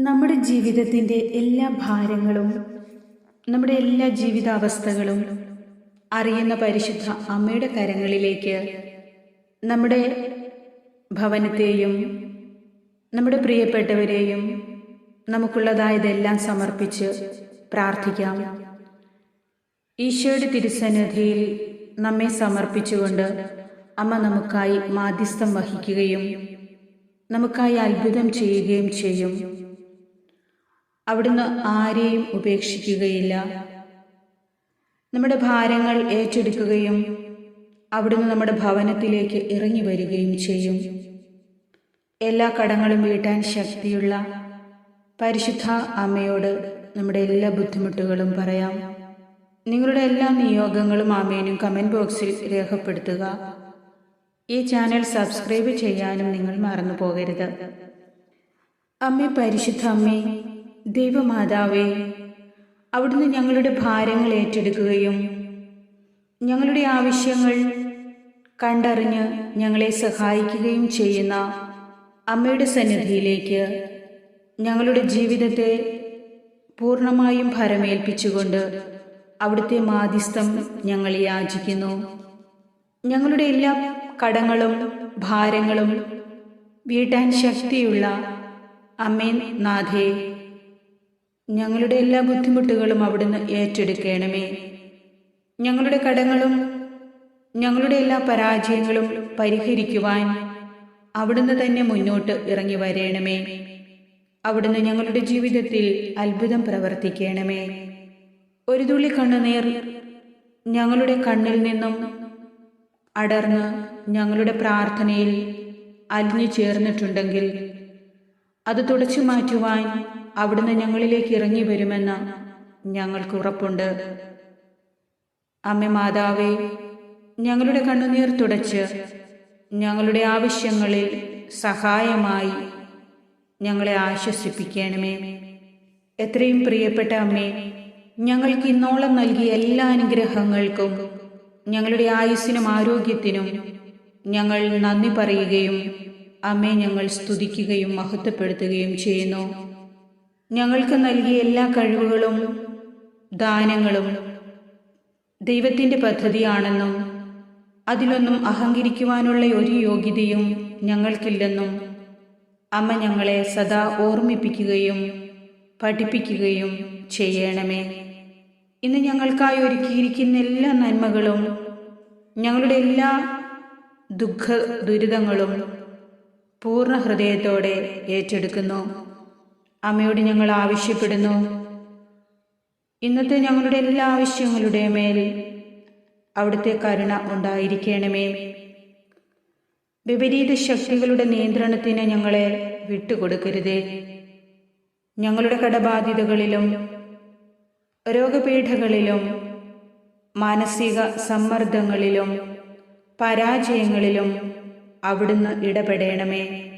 നമ്മുടെ ജീവിതത്തിന്റെ എല്ലാ ഭാരങ്ങളും നമ്മുടെ എല്ലാ ജീവിതാവസ്ഥകളും അറിയുന്ന പരിശുദ്ധ അമ്മയുടെ കരങ്ങളിലേക്ക് നമ്മുടെ ഭവനത്തെയും നമ്മുടെ പ്രിയപ്പെട്ടവരെയും നമുക്കുള്ളതായതെല്ലാം സമർപ്പിച്ച് പ്രാർത്ഥിക്കാം. ഈശോയുടെ തിരുസന്നിധിയിൽ നമ്മെ സമർപ്പിച്ചുകൊണ്ട് അമ്മ നമുക്കായി മാധ്യസ്ഥം വഹിക്കുകയും നമുക്കായി അത്ഭുതം ചെയ്യുകയും ചെയ്യും. അവിടുന്ന് ആരെയും ഉപേക്ഷിക്കുകയില്ല. നമ്മുടെ ഭാരങ്ങൾ ഏറ്റെടുക്കുകയും അവിടുന്ന് നമ്മുടെ ഭവനത്തിലേക്ക് ഇറങ്ങി വരികയും ചെയ്യും. എല്ലാ കടങ്ങളും വീട്ടാൻ ശക്തിയുള്ള പരിശുദ്ധ അമ്മയോട് നമ്മുടെ എല്ലാ ബുദ്ധിമുട്ടുകളും പറയാം. നിങ്ങളുടെ എല്ലാ നിയോഗങ്ങളും അമ്മേനും കമന്റ് ബോക്സിൽ രേഖപ്പെടുത്തുക. ഈ ചാനൽ സബ്സ്ക്രൈബ് ചെയ്യാനും നിങ്ങൾ മറന്നു പോകരുത്. അമ്മ പരിശുദ്ധ അമ്മേ ദൈവമാതാവേ അവിടുന്ന് ഞങ്ങളുടെ ഭാരങ്ങൾ ഏറ്റെടുക്കുകയും ഞങ്ങളുടെ ആവശ്യങ്ങൾ കണ്ടറിഞ്ഞ് ഞങ്ങളെ സഹായിക്കുകയും ചെയ്യുന്ന അമ്മയുടെ സന്നിധിയിലേക്ക് ഞങ്ങളുടെ ജീവിതത്തെ പൂർണമായും ഭരമേൽപ്പിച്ചുകൊണ്ട് അവിടുത്തെ മാധ്യസ്ഥം ഞങ്ങൾ യാചിക്കുന്നു. ഞങ്ങളുടെ എല്ലാ കടങ്ങളും ഭാരങ്ങളും വീട്ടാൻ ശക്തിയുള്ള അമ്മേ നാഥേ ഞങ്ങളുടെ എല്ലാ ബുദ്ധിമുട്ടുകളും അവിടുന്ന് ഏറ്റെടുക്കണമേ. ഞങ്ങളുടെ കടങ്ങളും ഞങ്ങളുടെ എല്ലാ പരാജയങ്ങളും പരിഹരിക്കുവാൻ അവിടുന്ന് തന്നെ മുന്നോട്ട് ഇറങ്ങി വരേണമേ. അവിടുന്ന് ഞങ്ങളുടെ ജീവിതത്തിൽ അത്ഭുതം പ്രവർത്തിക്കണമേ. ഒരു തുള്ളി കണ്ണുനീർ ഞങ്ങളുടെ കണ്ണിൽ നിന്നും അടർന്ന് ഞങ്ങളുടെ പ്രാർത്ഥനയിൽ അലിഞ്ഞു ചേർന്നിട്ടുണ്ടെങ്കിൽ അത് തുടച്ചു മാറ്റുവാൻ അവിടുന്ന് ഞങ്ങളിലേക്ക് ഇറങ്ങി വരുമെന്ന് ഞങ്ങൾക്ക് ഉറപ്പുണ്ട്. അമ്മ മാതാവേ ഞങ്ങളുടെ കണ്ണുനീർ തുടച്ച് ഞങ്ങളുടെ ആവശ്യങ്ങളിൽ സഹായമായി ഞങ്ങളെ ആശ്വസിപ്പിക്കണമേ. എത്രയും പ്രിയപ്പെട്ട അമ്മേ ഞങ്ങൾക്ക് ഇന്നോളം നൽകിയ എല്ലാ അനുഗ്രഹങ്ങൾക്കും ഞങ്ങളുടെ ആയുസ്സിനും ആരോഗ്യത്തിനും ഞങ്ങൾ നന്ദി പറയുകയും അമ്മയെ ഞങ്ങൾ സ്തുതിക്കുകയും മഹത്വപ്പെടുത്തുകയും ചെയ്യുന്നു. ഞങ്ങൾക്ക് നൽകിയ എല്ലാ കഴിവുകളും ദാനങ്ങളും ദൈവത്തിന്റെ പദ്ധതിയാണെന്നും അതിലൊന്നും അഹങ്കരിക്കുവാനുള്ള ഒരു യോഗ്യതയും ഞങ്ങൾക്കില്ലെന്നും അമ്മ ഞങ്ങളെ സദാ ഓർമ്മിപ്പിക്കുകയും പഠിപ്പിക്കുകയും ചെയ്യണമേ. ഇന്ന് ഞങ്ങൾക്കായി ഒരുക്കിയിരിക്കുന്ന എല്ലാ നന്മകളും ഞങ്ങളുടെ എല്ലാ ദുഃഖ ദുരിതങ്ങളും പൂർണ ഹൃദയത്തോടെ ഏറ്റെടുക്കുന്നു. അമ്മയോട് ഞങ്ങൾ ആവശ്യപ്പെടുന്നു. ഇന്നത്തെ ഞങ്ങളുടെ എല്ലാ ആവശ്യങ്ങളുടെ മേൽ അവിടുത്തെ കരുണ ഉണ്ടായിരിക്കണമേ. വിപരീത ശക്തികളുടെ നിയന്ത്രണത്തിന് ഞങ്ങളെ വിട്ടുകൊടുക്കരുതേ. ഞങ്ങളുടെ കടബാധിതകളിലും രോഗപീഠകളിലും മാനസിക സമ്മർദ്ദങ്ങളിലും പരാജയങ്ങളിലും അവിടുന്ന് ഇടപെടണമേ.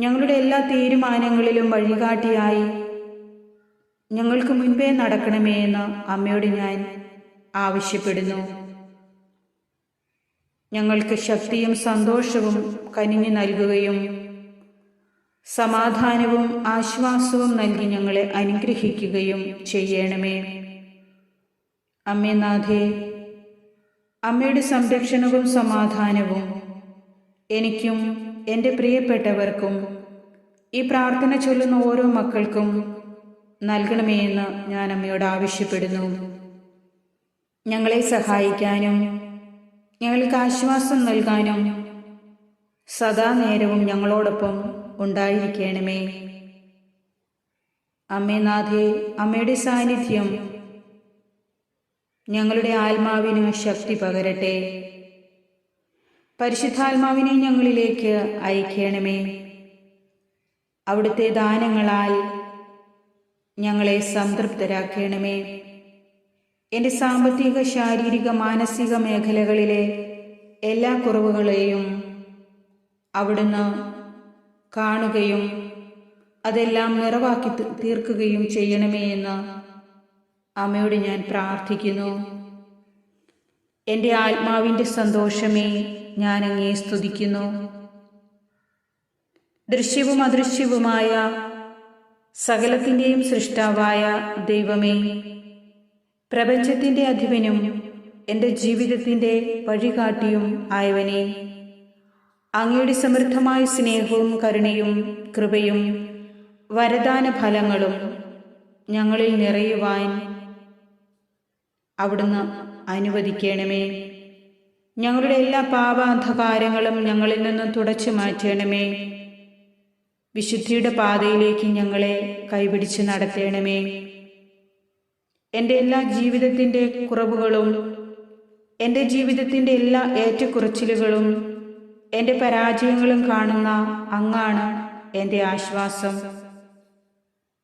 ഞങ്ങളുടെ എല്ലാ തീരുമാനങ്ങളിലും വഴികാട്ടിയായി. ഞങ്ങൾക്ക് മുൻപേ നടക്കണമേ എന്ന് അമ്മയോട് ഞാൻ ആവശ്യപ്പെടുന്നു. ഞങ്ങൾക്ക് ശക്തിയും സന്തോഷവും കനിഞ്ഞു നൽകുകയും സമാധാനവും ആശ്വാസവും നൽകി ഞങ്ങളെ അനുഗ്രഹിക്കുകയും ചെയ്യണമേ. അമ്മേനാഥേ അമ്മയുടെ സംരക്ഷണവും സമാധാനവും എനിക്കും എന്റെ പ്രിയപ്പെട്ടവർക്കും ഈ പ്രാർത്ഥന ചൊല്ലുന്ന ഓരോ മക്കൾക്കും നൽകണമേ എന്ന് ഞാൻ അമ്മയോട് ആവശ്യപ്പെടുന്നു. ഞങ്ങളെ സഹായിക്കാനും ഞങ്ങൾക്ക് ആശ്വാസം നൽകാനും സദാ നേരവും ഞങ്ങളോടൊപ്പം ഉണ്ടായിരിക്കണമേ. അമ്മേനാഥേ അമ്മയുടെ സാന്നിധ്യം ഞങ്ങളുടെ ആത്മാവിന് ശക്തി പകരട്ടെ. പരിശുദ്ധാത്മാവിനെ ഞങ്ങളിലേക്ക് അയക്കണമേ. അവിടുത്തെ ദാനങ്ങളാൽ ഞങ്ങളെ സംതൃപ്തരാക്കണമേ. എന്റെ സാമ്പത്തിക ശാരീരിക മാനസിക മേഖലകളിലെ എല്ലാ കുറവുകളെയും അവിടുന്ന് കാണുകയും അതെല്ലാം നിറവാക്കി തീർക്കുകയും ചെയ്യണമേ എന്ന് അമ്മയോട് ഞാൻ പ്രാർത്ഥിക്കുന്നു. എന്റെ ആത്മാവിന്റെ സന്തോഷമേ. ഞാൻ അങ്ങേ സ്തുതിക്കുന്നു. ദൃശ്യവും അദൃശ്യവുമായ സകലത്തിന്റെയും സൃഷ്ടാവായ ദൈവമേ പ്രപഞ്ചത്തിന്റെ അധിപനും എന്റെ ജീവിതത്തിന്റെ വഴികാട്ടിയും ആയവനെ അങ്ങയുടെ സമൃദ്ധമായ സ്നേഹവും കരുണയും കൃപയും വരദാന ഫലങ്ങളും ഞങ്ങളിൽ നിറയുവാൻ അവിടുന്ന് അനുവദിക്കണമേ. ഞങ്ങളുടെ എല്ലാ പാപാന്ധകാരങ്ങളും ഞങ്ങളിൽ നിന്ന് തുടച്ചു മാറ്റണമേ. വിശുദ്ധിയുടെ പാതയിലേക്ക് ഞങ്ങളെ കൈപിടിച്ച് നടത്തണമേ. എന്റെ എല്ലാ ജീവിതത്തിന്റെ കുറവുകളും എന്റെ ജീവിതത്തിന്റെ എല്ലാ ഏറ്റക്കുറച്ചിലുകളും എന്റെ പരാജയങ്ങളും കാണുന്ന അങ്ങാണ് എന്റെ ആശ്വാസം.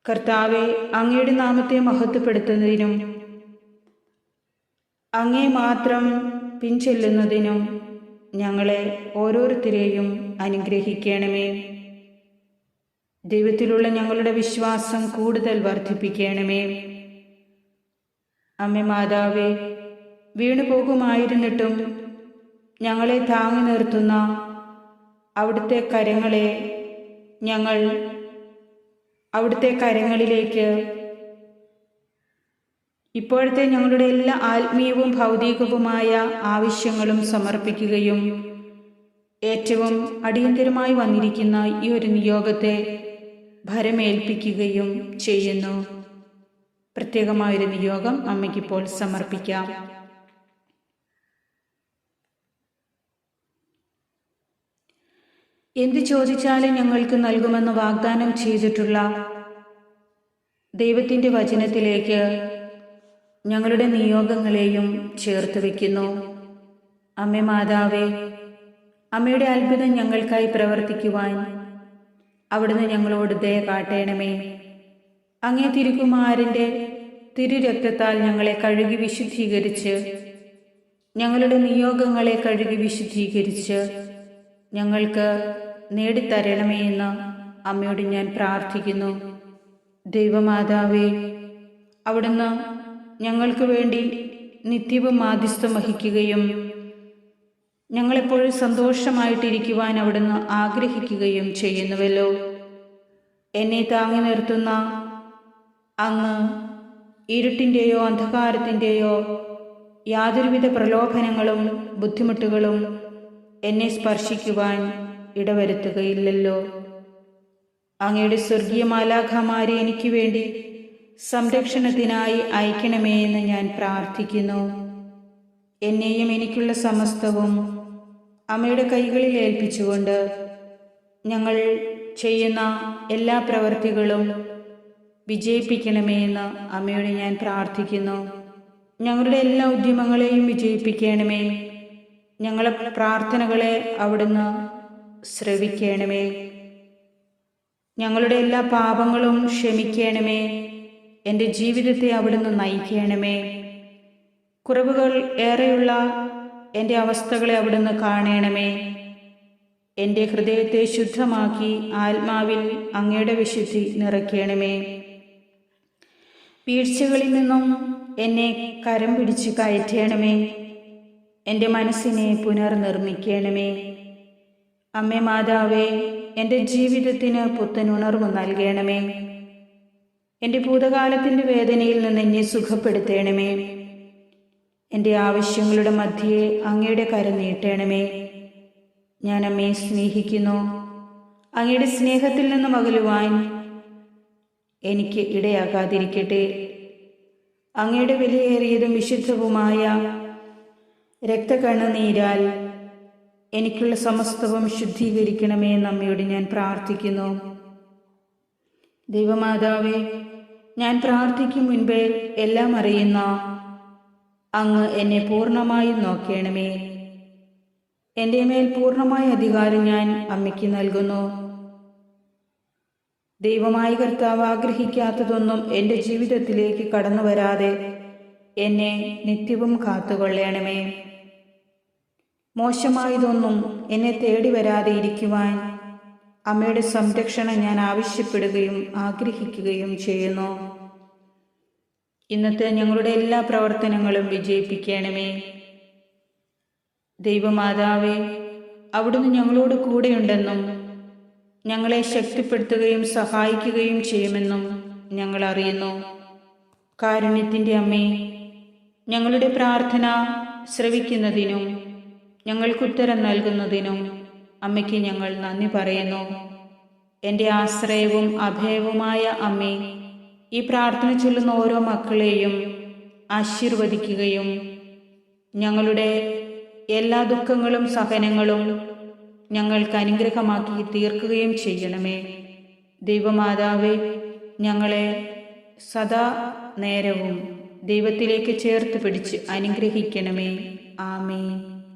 കർത്താവെ അങ്ങയുടെ നാമത്തെ മഹത്വപ്പെടുത്തുന്നതിനും അങ്ങേ മാത്രം പിൻചെല്ലുന്നതിനും ഞങ്ങളെ ഓരോരുത്തരെയും അനുഗ്രഹിക്കണമേ. ദൈവത്തിലുള്ള ഞങ്ങളുടെ വിശ്വാസം കൂടുതൽ വർദ്ധിപ്പിക്കണമേ. അമ്മ മാതാവേ വീണു പോകുമായിരുന്നിട്ടും ഞങ്ങളെ താങ്ങി നിർത്തുന്ന അവിടുത്തെ കരങ്ങളെ ഞങ്ങൾ അവിടുത്തെ കരങ്ങളിലേക്ക് ഇപ്പോഴത്തെ ഞങ്ങളുടെ എല്ലാ ആത്മീയവും ഭൗതികവുമായ ആവശ്യങ്ങളും സമർപ്പിക്കുകയും ഏറ്റവും അടിയന്തരമായി വന്നിരിക്കുന്ന ഈ ഒരു നിയോഗത്തെ ഭരമേൽപ്പിക്കുകയും ചെയ്യുന്നു. പ്രത്യേകമായൊരു നിയോഗം അമ്മയ്ക്കിപ്പോൾ സമർപ്പിക്കാം. എന്ത് ചോദിച്ചാലും ഞങ്ങൾക്ക് നൽകുമെന്ന് വാഗ്ദാനം ചെയ്തിട്ടുള്ള ദൈവത്തിന്റെ വചനത്തിലേക്ക് ഞങ്ങളുടെ നിയോഗങ്ങളെയും ചേർത്ത് വയ്ക്കുന്നു അമ്മ മാതാവേ അമ്മയുടെ അത്ഭുതം ഞങ്ങൾക്കായി പ്രവർത്തിക്കുവാൻ അവിടുന്ന് ഞങ്ങളോട് ദയ കാട്ടേണമേ. അങ്ങേ തിരുക്കുമാരന്റെ തിരുരക്തത്താൽ ഞങ്ങളെ കഴുകി വിശുദ്ധീകരിച്ച് ഞങ്ങളുടെ നിയോഗങ്ങളെ കഴുകി വിശുദ്ധീകരിച്ച് ഞങ്ങൾക്ക് നേടിത്തരണമേ എന്ന് അമ്മയോട് ഞാൻ പ്രാർത്ഥിക്കുന്നു. ദൈവമാതാവേ അവിടുന്ന് ഞങ്ങൾക്ക് വേണ്ടി നിത്യവും മാധ്യസ്ഥം വഹിക്കുകയും ഞങ്ങളെപ്പോഴും സന്തോഷമായിട്ടിരിക്കുവാൻ അവിടുന്ന് ആഗ്രഹിക്കുകയും ചെയ്യുന്നുവല്ലോ. എന്നെ താങ്ങി നിർത്തുന്ന അങ്ങ് ഇരുട്ടിന്റെയോ അന്ധകാരത്തിന്റെയോ യാതൊരുവിധ പ്രലോഭനങ്ങളും ബുദ്ധിമുട്ടുകളും എന്നെ സ്പർശിക്കുവാൻ ഇടവരുത്തുകയില്ലല്ലോ. അങ്ങയുടെ സ്വർഗീയ മാലാഖമാരെ എനിക്ക് വേണ്ടി സംരക്ഷണത്തിനായി അയക്കണമേ എന്ന് ഞാൻ പ്രാർത്ഥിക്കുന്നു. എന്നെയും എനിക്കുള്ള സമസ്തവും അമ്മയുടെ കൈകളിൽ ഏൽപ്പിച്ചുകൊണ്ട് ഞങ്ങൾ ചെയ്യുന്ന എല്ലാ പ്രവൃത്തികളും വിജയിപ്പിക്കണമേ എന്ന് അമ്മയോട് ഞാൻ പ്രാർത്ഥിക്കുന്നു. ഞങ്ങളുടെ എല്ലാ ഉദ്യമങ്ങളെയും വിജയിപ്പിക്കണമേ. ഞങ്ങളെ പ്രാർത്ഥനകളെ അവിടുന്ന് ശ്രവിക്കണമേ. ഞങ്ങളുടെ എല്ലാ പാപങ്ങളും ക്ഷമിക്കണമേ. എന്റെ ജീവിതത്തെ അവിടുന്ന് നയിക്കണമേ. കുറവുകൾ ഏറെയുള്ള എന്റെ അവസ്ഥകളെ അവിടുന്ന് കാണണമേ. എന്റെ ഹൃദയത്തെ ശുദ്ധമാക്കി ആത്മാവിൽ അങ്ങയുടെ വിശുദ്ധി നിറയ്ക്കണമേ. വീഴ്ചകളിൽ നിന്നും എന്നെ കരം പിടിച്ച് കയറ്റണമേ. എന്റെ മനസ്സിനെ പുനർനിർമ്മിക്കണമേ. അമ്മേ മാതാവേ എന്റെ ജീവിതത്തിന് പുത്തനുണർവ് നൽകണമേ. എന്റെ ഭൂതകാലത്തിന്റെ വേദനയിൽ നിന്ന് എന്നെ സുഖപ്പെടുത്തേണമേ. എന്റെ ആവശ്യങ്ങളുടെ മധ്യയെ അങ്ങയുടെ കരം നീട്ടണമേ. ഞാൻ അമ്മയെ സ്നേഹിക്കുന്നു. അങ്ങയുടെ സ്നേഹത്തിൽ നിന്ന് മകലുവാൻ എനിക്ക് ഇടയാകാതിരിക്കട്ടെ. അങ്ങയുടെ വിലയേറിയതും വിശുദ്ധവുമായ രക്തകണ്ണുനീരാൽ എനിക്കുള്ള സമസ്തവും ശുദ്ധീകരിക്കണമേ എന്ന് അമ്മയോട് ഞാൻ പ്രാർത്ഥിക്കുന്നു. ദൈവമാതാവേ ഞാൻ പ്രാർത്ഥിക്കും മുൻപേ എല്ലാം അറിയുന്ന അങ്ങ് എന്നെ പൂർണമായും നോക്കണമേ. എന്റെ മേൽ പൂർണമായ അധികാരം ഞാൻ അമ്മയ്ക്ക് നൽകുന്നു. ദൈവമായ കർത്താവ് ആഗ്രഹിക്കാത്തതൊന്നും എന്റെ ജീവിതത്തിലേക്ക് കടന്നു വരാതെ എന്നെ നിത്യവും കാത്തുകൊള്ളണമേ. മോശമായതൊന്നും എന്നെ തേടി വരാതെ ഇരിക്കുവാൻ അമ്മയുടെ സംരക്ഷണം ഞാൻ ആവശ്യപ്പെടുകയും ആഗ്രഹിക്കുകയും ചെയ്യുന്നു. ഇന്നത്തെ ഞങ്ങളുടെ എല്ലാ പ്രവർത്തനങ്ങളും വിജയിപ്പിക്കണമേ. ദൈവമാതാവേ അവിടുന്ന് ഞങ്ങളോട് കൂടെയുണ്ടെന്നും ഞങ്ങളെ ശക്തിപ്പെടുത്തുകയും സഹായിക്കുകയും ചെയ്യുമെന്നും ഞങ്ങൾ അറിയുന്നു. കാരുണ്യത്തിന്റെ അമ്മേ ഞങ്ങളുടെ പ്രാർത്ഥന ശ്രവിക്കുന്നതിനും ഞങ്ങൾക്കുത്തരം നൽകുന്നതിനും അമ്മയ്ക്ക് ഞങ്ങൾ നന്ദി പറയുന്നു. എന്റെ ആശ്രയവും അഭയവുമായ അമ്മേ ഈ പ്രാർത്ഥന ചൊല്ലുന്ന ഓരോ മക്കളെയും ആശീർവദിക്കുകയും ഞങ്ങളുടെ എല്ലാ ദുഃഖങ്ങളും സഹനങ്ങളും ഞങ്ങൾക്ക് അനുഗ്രഹമാക്കി തീർക്കുകയും ചെയ്യണമേ. ദൈവമാതാവേ ഞങ്ങളെ സദാ നേരവും ദൈവത്തിലേക്ക് ചേർത്ത് പിടിച്ച് അനുഗ്രഹിക്കണമേ. ആമേൻ.